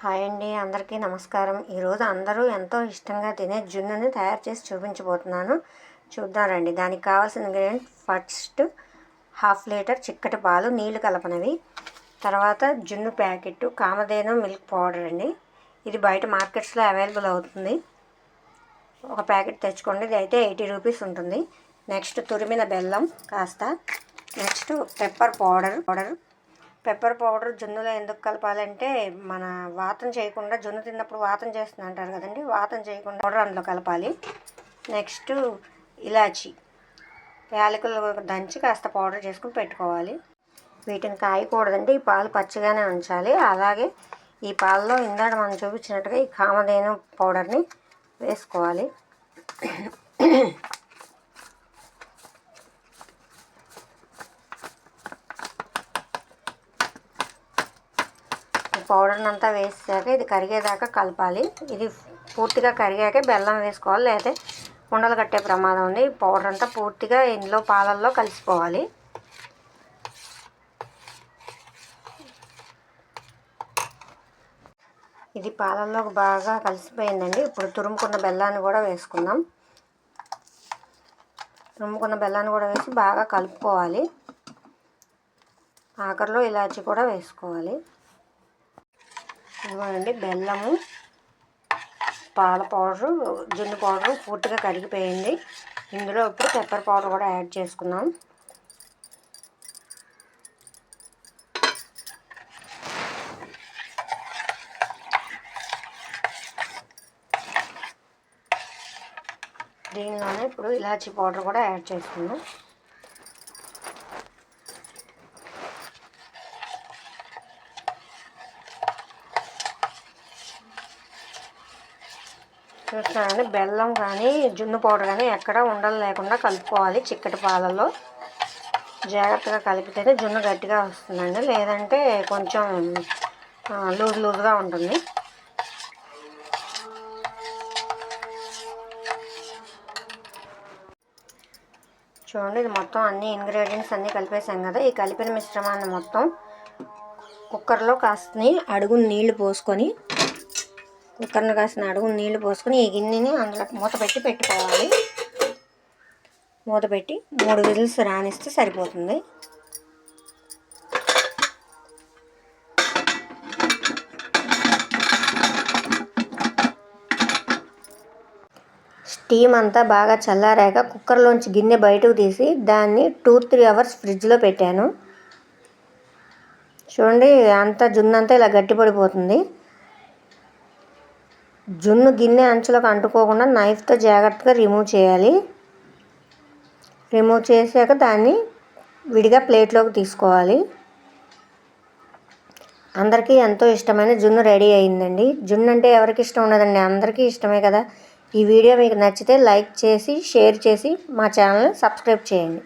Hi అండి అందరికీ నమస్కారం. ఈరోజు అందరూ ఎంతో ఇష్టంగా తినే జున్నుని తయారు చేసి చూపించబోతున్నాను. చూద్దారండి దానికి కావాల్సిన ఇంగ్రీడియంట్ ఫస్ట్ హాఫ్ లీటర్ చిక్కటి పాలు నీళ్ళు కలపనవి. తర్వాత జున్ను ప్యాకెట్ కామధేను మిల్క్ పౌడర్ అండి. ఇది బయట మార్కెట్స్లో అవైలబుల్ అవుతుంది. ఒక ప్యాకెట్ తెచ్చుకోండి. ఇది అయితే ఎయిటీ రూపీస్ ఉంటుంది. నెక్స్ట్ తురిమిన బెల్లం కాస్త. Next pepper powder powder pepper powder జున్నులో ఎందుకు కలపాలంటే మన వాతం చేయకుండా జున్ను తిన్నప్పుడు వాతం చేస్తుంది అంటారు కదండి వాతం చేయకుండా పౌడర్ అందులో కలపాలి. నెక్స్ట్ ఇలాచి యాలకులు దంచి కాస్త పౌడర్ చేసుకుని పెట్టుకోవాలి. వీటిని కాయకూడదండి ఈ పాలు పచ్చిగానే ఉంచాలి. అలాగే ఈ పాలలో ఇందాక మనం చూపించినట్టుగా ఈ కామధేను పౌడర్ని వేసుకోవాలి. పౌడర్ని అంతా వేసాక ఇది కరిగేదాకా కలపాలి. ఇది పూర్తిగా కరిగాక బెల్లం వేసుకోవాలి లేకపోతే ఉండలు కట్టే ప్రమాదం ఉంది. ఈ పౌడర్ అంతా పూర్తిగా ఇందులో పాలల్లో కలిసిపోవాలి. ఇది పాలల్లో బాగా కలిసిపోయిందండి. ఇప్పుడు తురుముకున్న బెల్లాన్ని కూడా వేసుకుందాం. తురుముకున్న బెల్లాన్ని కూడా వేసి బాగా కలుపుకోవాలి. ఆఖరిలో ఇలాచి కూడా వేసుకోవాలి. ఇవ్వండి బెల్లము పాల పౌడరు జున్ను పౌడరు పూర్తిగా కరిగిపోయింది. ఇందులో ఇప్పుడు పెప్పర్ పౌడర్ కూడా యాడ్ చేసుకుందాం. దీనిలోనే ఇప్పుడు ఇలాచీ పౌడర్ కూడా యాడ్ చేసుకుందాం. చూస్తానండి బెల్లం కానీ జున్ను పౌడర్ కానీ ఎక్కడ ఉండలు లేకుండా కలుపుకోవాలి చిక్కటి పాలలో జాగ్రత్తగా కలిపితేనే జున్ను గట్టిగా వస్తుందండి. లేదంటే కొంచెం లూజ్ లూజ్గా ఉంటుంది. చూడండి ఇది మొత్తం అన్ని ఇంగ్రీడియంట్స్ అన్నీ కలిపేసాం కదా. ఈ కలిపిన మిశ్రమాన్ని మొత్తం కుక్కర్లో కాస్త అడుగు నీళ్ళు పోసుకొని కుక్కర్ని కాసిన అడుగు నీళ్ళు పోసుకొని ఈ గిన్నెని అందులో మూత పెట్టి పెట్టుకోవాలి. మూత పెట్టి మూడు విజిల్స్ రానిస్తే సరిపోతుంది. స్టీమ్ అంతా బాగా చల్లారాక కుక్కర్లోంచి గిన్నె బయటకు తీసి దాన్ని టూ త్రీ అవర్స్ ఫ్రిడ్జ్లో పెట్టాను. చూడండి అంతా జున్నంతా ఇలా గట్టిపడిపోతుంది. జున్ను గిన్నె అంచులకు అంటుకోకుండా నైఫ్తో జాగ్రత్తగా రిమూవ్ చేయాలి. రిమూవ్ చేశాక దాన్ని విడిగా ప్లేట్లోకి తీసుకోవాలి. అందరికీ ఎంతో ఇష్టమైన జున్ను రెడీ అయిందండి. జున్ను అంటే ఎవరికి ఇష్టం ఉండదండి? అందరికీ ఇష్టమే కదా. ఈ వీడియో మీకు నచ్చితే లైక్ చేసి షేర్ చేసి మా ఛానల్ని సబ్స్క్రైబ్ చేయండి.